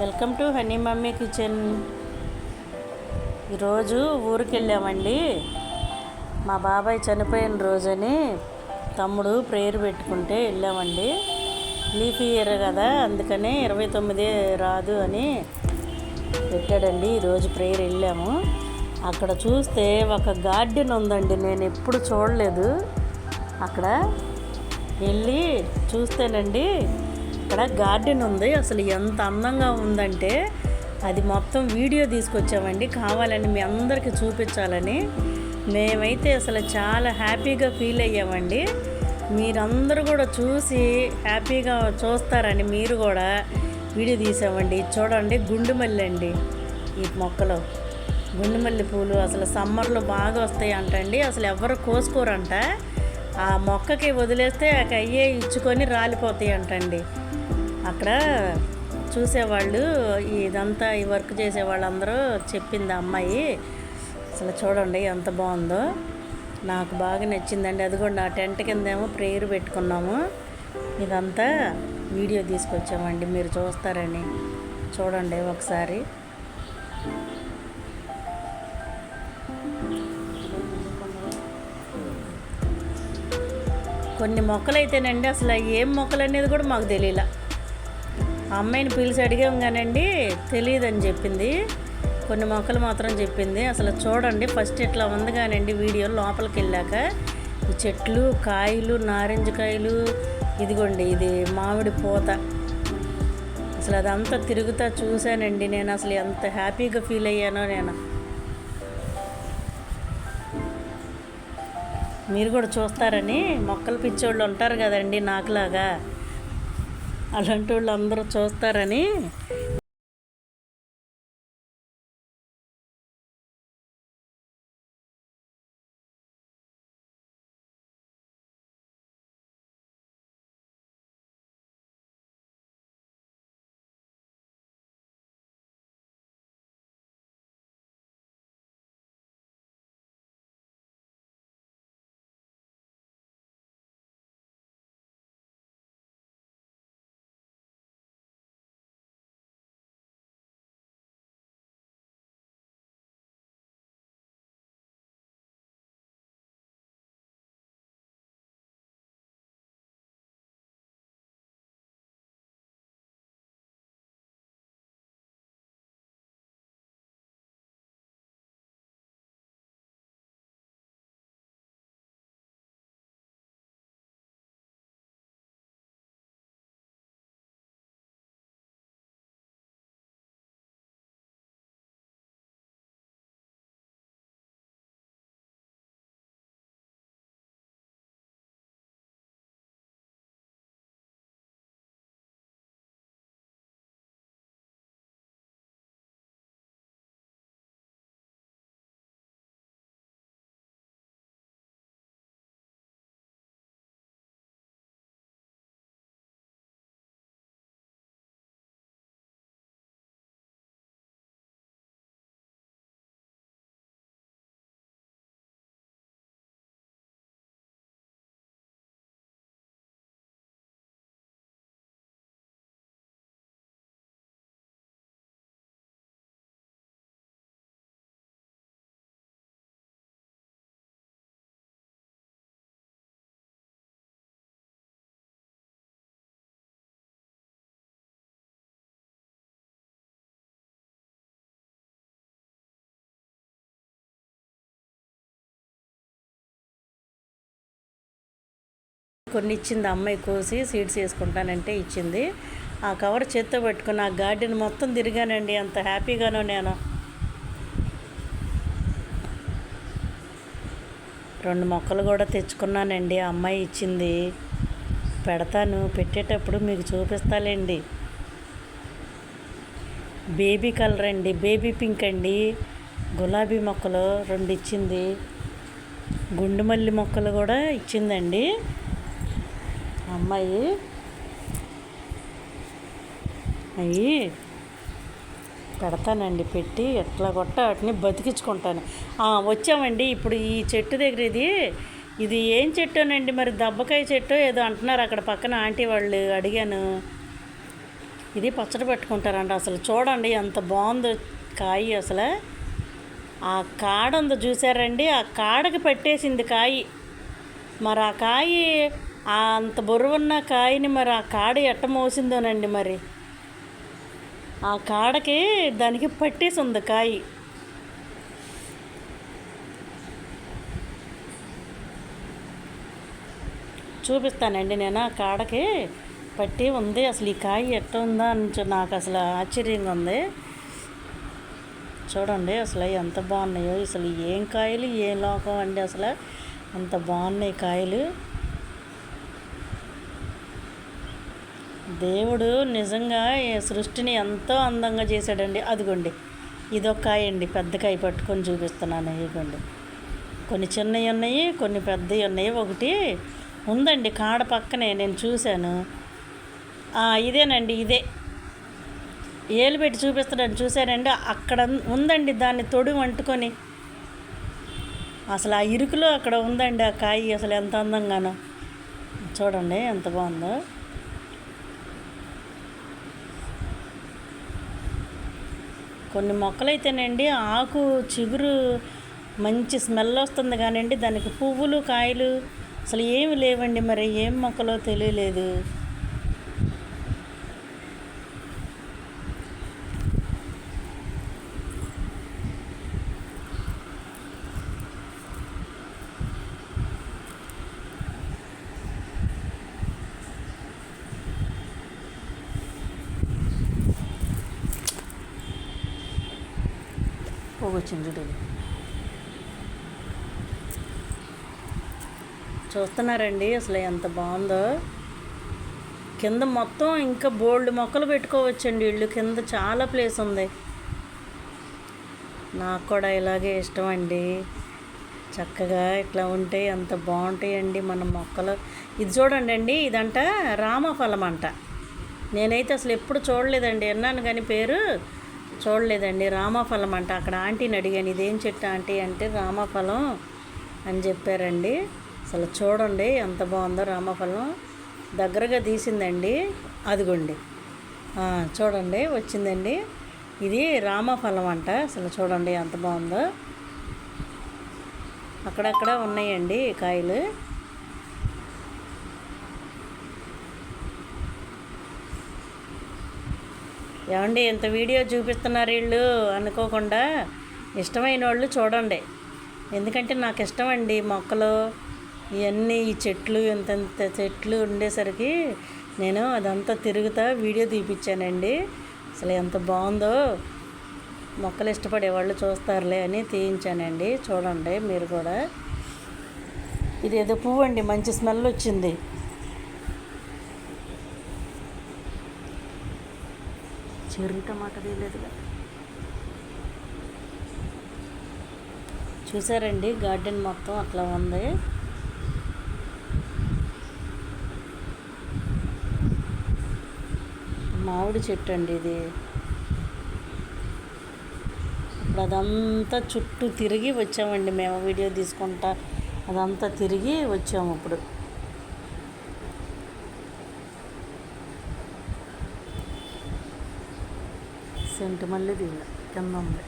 Welcome to honey mummy kitchen. ఈరోజు ఊరికి వెళ్ళామండి మా బాబాయ్ చనిపోయిన రోజని తమ్ముడు ప్రేయర్ పెట్టుకుంటే వెళ్ళామండి. లీఫ్ ఇయర్ కదా అందుకనే ఇరవై తొమ్మిది రాదు అని పెట్టాడండి. ఈరోజు ప్రేయర్ వెళ్ళాము. అక్కడ చూస్తే ఒక గార్డెన్ ఉందండి నేను ఎప్పుడు చూడలేదు. అక్కడ వెళ్ళి చూస్తేనండి ఇక్కడ గార్డెన్ ఉంది. అసలు ఎంత అందంగా ఉందంటే అది మొత్తం వీడియో తీసుకొచ్చామండి. కావాలని మీ అందరికీ చూపించాలని. మేమైతే అసలు చాలా హ్యాపీగా ఫీల్ అయ్యామండి. మీరందరూ కూడా చూసి హ్యాపీగా చూస్తారని మీరు కూడా వీడియో తీసామండి. ఇది చూడండి గుండుమల్లి అండి ఈ మొక్కలు. గుండుమల్లి పూలు అసలు సమ్మర్లో బాగా వస్తాయి అంటండి. అసలు ఎవరు కోసుకోరంట. ఆ మొక్కకి వదిలేస్తే అక్కడ అయ్యే ఇచ్చుకొని రాలిపోతాయి అంటండి. అక్కడ చూసేవాళ్ళు ఇదంతా ఈ వర్క్ చేసే వాళ్ళందరూ చెప్పింది ఆ అమ్మాయి. అసలు చూడండి ఎంత బాగుందో. నాకు బాగా నచ్చిందండి. అది కూడా ఆ టెంట్ కిందేమో ప్రేయర్ పెట్టుకున్నాము. ఇదంతా వీడియో తీసుకొచ్చామండి మీరు చూస్తారని. చూడండి ఒకసారి. కొన్ని మొక్కలు అయితేనండి అసలు ఏం మొక్కలు అనేది కూడా మాకు తెలియలా. అమ్మాయిని పిలిచి అడిగాం కానండి తెలియదని చెప్పింది. కొన్ని మొక్కలు మాత్రం చెప్పింది. అసలు చూడండి ఫస్ట్ ఇట్లా ఉంది కానండి వీడియో లోపలికి వెళ్ళాక ఈ చెట్లు కాయలు నారింజ కాయలు ఇదిగోండి ఇది మామిడి పూత. అసలు అదంతా తిరుగుతా చూశానండి నేను. అసలు ఎంత హ్యాపీగా ఫీల్ అయ్యానో నేను. మీరు కూడా చూస్తారని మొక్కలు పిచ్చోళ్ళు ఉంటారు కదండి నాకులాగా. అలాంటి వాళ్ళు అందరూ చూస్తారని కొన్ని ఇచ్చింది అమ్మాయి కోసి సీడ్స్ వేసుకుంటానంటే ఇచ్చింది. ఆ కవర్ చేత్తో పెట్టుకుని ఆ గార్డెన్ మొత్తం తిరిగానండి. అంత హ్యాపీగాను నేను. రెండు మొక్కలు కూడా తెచ్చుకున్నానండి. ఆ అమ్మాయి ఇచ్చింది. పెడతాను. పెట్టేటప్పుడు మీకు చూపిస్తాలేండి. బేబీ కలర్ అండి. బేబీ పింక్ అండి. గులాబీ మొక్కలు రెండు ఇచ్చింది గుండు మల్లి మొక్కలు కూడా ఇచ్చిందండి. అమ్మాయి. అవి పెడతానండి పెట్టి ఎట్లా కొట్ట వాటిని బతికించుకుంటాను. వచ్చామండి ఇప్పుడు ఈ చెట్టు దగ్గర ఇది ఇది ఏం చెట్టునండి మరి దబ్బకాయ చెట్టు ఏదో అంటున్నారు అక్కడ పక్కన ఆంటీ వాళ్ళు అడిగాను. ఇది పచ్చడి పెట్టుకుంటారండి అసలు చూడండి ఎంత బాగుందో కాయ అసలు. ఆ కాడ ఉందో చూసారండి ఆ కాడకి పెట్టేసింది కాయ. మరి ఆ కాయ అంత బరువున్న కాయని మరి ఆ కాడ ఎట్ట మోసిందోనండి మరి? ఆ కాడకి దానికి పట్టేసి ఉంది కాయ. చూపిస్తానండి నేను ఆ కాడకి పట్టి ఉంది. అసలు ఈ కాయ ఎట్ట ఉందా అని నాకు అసలు ఆశ్చర్యంగా ఉంది. చూడండి అసలు ఎంత బాగున్నాయో అసలు ఏం కాయలు ఏం లోకం అండి అసలు? అంత బాగున్నాయి కాయలు. దేవుడు నిజంగా ఈ సృష్టిని ఎంతో అందంగా చేశాడండి. అదిగోండి. ఇదొక కాయ అండి. పెద్ద కాయ పట్టుకొని చూపిస్తున్నాను. ఇదిగోండి. కొన్ని చిన్నవి ఉన్నాయి కొన్ని పెద్దవి ఉన్నాయి. ఒకటి ఉందండి. కాడ పక్కనే నేను చూశాను. ఇదేనండి. ఇదే. ఏలు పెట్టి చూపిస్తున్నాను. చూశానండి అక్కడ ఉందండి. దాన్ని తొడి వంటుకొని. అసలు ఆ ఇరుకులో అక్కడ ఉందండి ఆ కాయ. అసలు ఎంత అందంగానో. చూడండి ఎంత బాగుందో. కొన్ని మొక్కలైతేనండి ఆకు చిగురు మంచి స్మెల్ వస్తుంది కానివ్వండి దానికి పువ్వులు కాయలు అసలు ఏమి లేవండి మరి ఏం మొక్కలో తెలియలేదు. పోగొచ్చింది చూడు చూస్తున్నారండి అసలు ఎంత బాగుందో. కింద మొత్తం ఇంకా బోల్డ్ మొక్కలు పెట్టుకోవచ్చండి ఇళ్ళు. కింద చాలా ప్లేస్ ఉంది. నాకు కూడా ఇలాగే ఇష్టం అండి చక్కగా ఇట్లా ఉంటే ఎంత బాగుంటాయండి మన మొక్కలు. ఇది చూడండి అండి ఇదంట రామఫలం అంట నేనైతే అసలు ఎప్పుడు చూడలేదండి. విన్నాను కానీ పేరు చూడలేదండి. రామఫలం అంట. అక్కడ ఆంటీని అడిగాను ఇదేం చెట్టు ఆంటీ? అంటే రామఫలం అని చెప్పారండి. అసలు చూడండి ఎంత బాగుందో రామఫలం. దగ్గరగా తీసిందండి. అదిగోండి. చూడండి వచ్చిందండి. ఇది రామఫలం అంట. అసలు చూడండి ఎంత బాగుందో. అక్కడక్కడ ఉన్నాయండి కాయలు. ఏమండి ఇంత వీడియో చూపిస్తున్నారు వీళ్ళు అనుకోకుండా ఇష్టమైన వాళ్ళు చూడండి. ఎందుకంటే నాకు ఇష్టం అండి మొక్కలు. ఇవన్నీ ఈ చెట్లు ఇంత ఇంత చెట్లు ఉండేసరికి నేను అదంతా తిరుగుతా వీడియో తీపిచ్చానండి. అసలు ఎంత బాగుందో. మొక్కలు ఇష్టపడే వాళ్ళు చూస్తారులే అని తీయించానండి. చూడండి మీరు కూడా. ఇది ఏదో పువ్వు అండి మంచి స్మెల్ వచ్చింది. చెర్రీ టమాటా తీయలేదుగా చూసారండి గార్డెన్ మొత్తం అట్లా ఉంది. మామిడి చెట్టు అండి ఇది. ఇప్పుడు అదంతా చుట్టూ తిరిగి వచ్చామండి మేము వీడియో తీసుకుంటా. అదంతా తిరిగి వచ్చాము ఇప్పుడు. സെന്റുമല്ലി തീവ് എന്നുണ്ട്